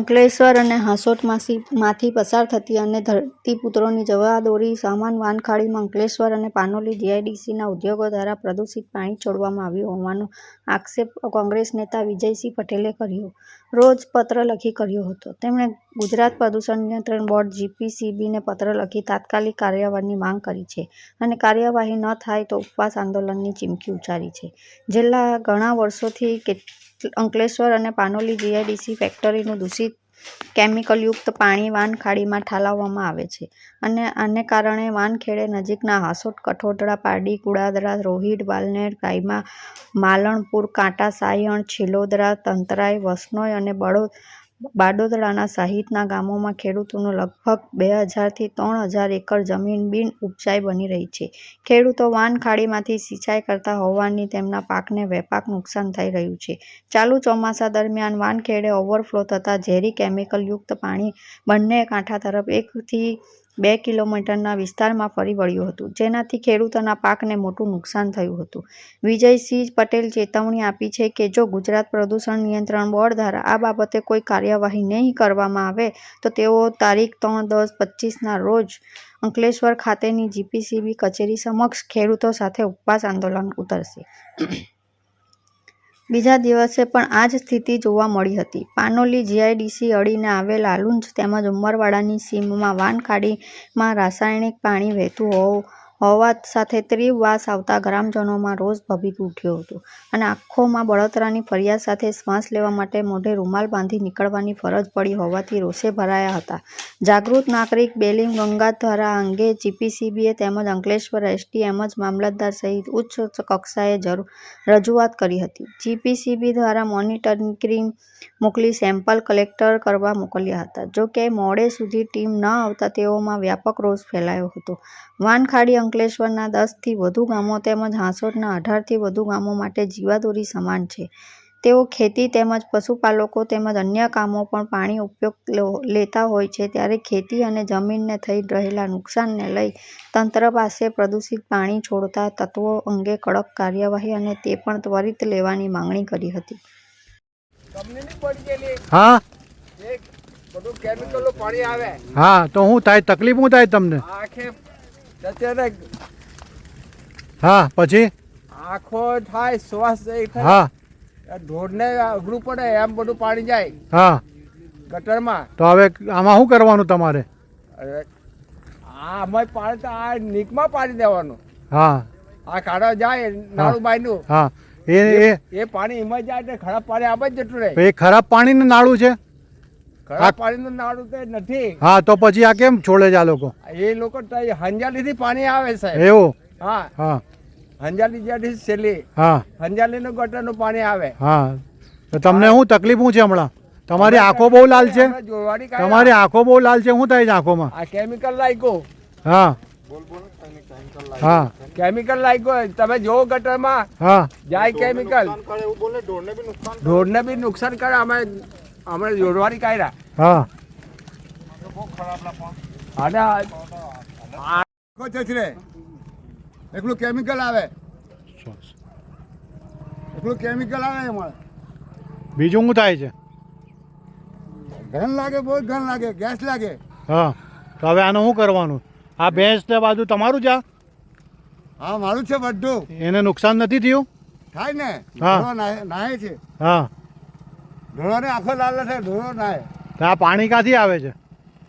અંકલેશ્વર અને હાંસોટમાંથી, માંથી પસાર થતી અને ધરતીપુત્રોની જવાદોરી, સામાન વાનખાડીમાં અંકલેશ્વર અને પાનોલી જીઆઈડીસીના ઉદ્યોગો દ્વારા પ્રદૂષિત પાણી છોડવામાં આવ્યું હોવાનો આક્ષેપ કોંગ્રેસ નેતા વિજયસિંહ પટેલે કર્યો. રોજ પત્ર લખી કર્યો હતો. તેમણે ગુજરાત પ્રદૂષણ નિયંત્રણ બોર્ડ જીપીસીબીને પત્ર લખી તાત્કાલિક કાર્યવાહીની માંગ કરી છે અને કાર્યવાહી ન થાય તો ઉપવાસ આંદોલનની ચીમકી ઉચ્ચારી છે. છેલ્લા ઘણા વર્ષોથી અંકલેશ્વર અને પાનોલી જીઆઈડીસી ફેક્ટરીનું દૂષિત કેમિકલયુક્ત પાણી વાનખાડીમાં ઠાલવવામાં આવે છે. અને આને કારણે વાનખેડે નજીકના હાસોટ કઠોટડા પારડી, કુડાદરા, રોહિડ, વાલનેર, ગાયમાં, માલણપુર, કાંટા, સાયણ, છિલોદરા તંતરાય વસનોય અને બળો બાડોદરાના સહિતના ગામોમાં ખેડૂતોનું લગભગ બે હજારથી ત્રણ હજાર એકર જમીન બિન ઉપજાઈ બની રહી છે. ખેડૂતો વાનખાડીમાંથી સિંચાઈ કરતા હોવાની તેમના પાકને વેપાક નુકસાન થઈ રહ્યું છે. ચાલુ ચોમાસા દરમિયાન વાનખેડે ઓવરફ્લો થતાં ઝેરી કેમિકલયુક્ત પાણી બંને કાંઠા તરફ એકથી બે કિલોમીટરના વિસ્તારમાં ફરી વળ્યું હતું. જેનાથી ખેડૂતોના પાકને મોટું નુકસાન થયું હતું. વિજયસિંહ પટેલ ચેતવણી આપી છે કે જો ગુજરાત પ્રદૂષણ નિયંત્રણ બોર્ડ દ્વારા આ બાબતે કોઈ કાર્યવાહી નહીં કરવામાં આવે, તો તેઓ તારીખ ત્રણ દસ પચીસના રોજ અંકલેશ્વર ખાતેની જીપીસીબી કચેરી સમક્ષ ખેડૂતો સાથે ઉપવાસ આંદોલન ઉતરશે. બીજા દિવસે પણ આ જ સ્થિતિ જોવા મળી હતી. પાનોલી જીઆઈડીસી અડીને આવેલ આલુંજ તેમજ ઉમરવાડાની સીમમાં વાનખાડીમાં રાસાયણિક પાણી વહેતું હોવ હોવા સાથે તીવ્ર વાસ આવતા ગ્રામજનોમાં રોષ ભભૂકી ઉઠ્યો હતો અને આંખોમાં બળતરાની ફરિયાદ સાથે શ્વાસ લેવા માટે મોઢે રૂમાલ બાંધી નીકળવાની ફરજ પડી હોવાથી રોષે ભરાયા હતા. જાગૃત નાગરિક બેલીમ ગંગા દ્વારા અંગે જીપીસીબીએ તેમજ અંકલેશ્વર એસટી જ મામલતદાર સહિત ઉચ્ચ કક્ષાએ જરૂર રજૂઆત કરી હતી. જીપીસીબી દ્વારા મોનિટરિંગ મોકલી સેમ્પલ કલેક્ટર કરવા મોકલ્યા હતા. જો કે મોડે સુધી ટીમ ન આવતા તેઓમાં વ્યાપક રોષ ફેલાયો હતો. વાનખાડી અંકલેશ્વરના દસથી વધુ ગામો તેમજ હાંસોટના અઢારથી વધુ ગામો માટે જીવાદોરી સમાન છે. તેઓ ખેતી તેમજ પશુપાલકો તેમજ અન્ય કામો પણ પાણી ઉપયોગ લો- લેતા હોય છે ત્યારે ખેતી અને જમીનને થઈ રહેલા નુકસાનને લઈ તંત્ર પાસે પ્રદૂષિત પાણી છોડતા તત્વો અંગે કડક કાર્યવાહી અને તે પણ ત્વરિત લેવાની માંગણી કરી હતી. હા? બધું કેમિકલો પાણી આવે. હા તો શું થાય તકલીફ હું થાય તમને? અત્યારે હા પછી? આંખો થાય શ્વાસ હા. ઢોરને અઘરું પડે એમ બધું પાણી જાય. હા. ગટરમાં. તો હવે આમાં શું કરવાનું તમારે? આ અમે પાણી તો આ નીકમાં પાડી દેવાનું. હા. આ કાઢો જાય નાળું બાયનું હા. એ એ પાણી એમાં જાય એટલે ખરાબ પાણી આમ જ જતું રહે. એ ખરાબ પાણીનું નાળું છે? ખરાબ પાણીનું નાડું તો નથી. હા તો પછી આ કેમ છોડે છે આ લોકો? એ લોકો તો હંજાલીથી પાણી આવે સાહેબ એવું? હા. હા. હંજાલી જ્યાંથી છેલ્લી હા. હંજાલીનું ગટરનું પાણી આવે. હા. તો તમને શું તકલીફ શું છે હમણાં? તમારી આંખો બહુ લાલ છે. તમારી આંખો બહુ લાલ છે? શું થાય છે આંખોમાં? આ કેમિકલ લાગ્યો. હા. હા. કેમિકલ લાગ્યો. તમે જોવો ગટરમાં. હા. જાય કેમિકલ ઢોરને બી નુકસાન કરે. અમે અમે જોડવાડી કાઢ્યા હા. એકલું કેમિકલ આવે. એકલું કેમિકલ આવે એમાં. બીજું શું થાય છે? ઘન લાગે બહુ ઘન લાગે ગેસ લાગે. હા. તો હવે આનું શું કરવાનું? આ ભેંસ તે બાજુ તમારું છે હા મારું છે બધું. એને નુકસાન નથી થયું? થાય ને? હા. નાહે છે. હા. ઢોરોને આખો લાલ છે ઢોળો નાહે. તો આ પાણી ક્યાંથી આવે છે?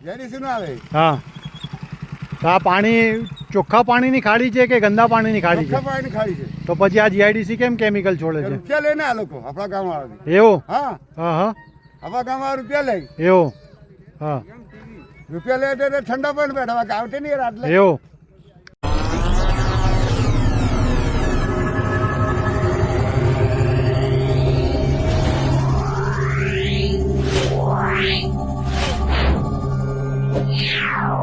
જેડીસી આવે. હા. તો આ પાણી ચોખ્ખા પાણીની ખાડી છે કે ગંદા પાણીની ખાડી છે? પાણીની ખાડી છે. તો પછી આ જીઆઈડીસી કેમ કેમિકલ છોડે છે? રૂપિયા લઈને ને આ લોકો આપણા ગામ વાળા એવું? હા. હા હા. આપણા ગામ વાળા રૂપિયા લઈ. એવું? હા. રૂપિયા લે એટલે ઠંડા પણ બેઠા આવતે નહીં રાત લે. એવું? 了。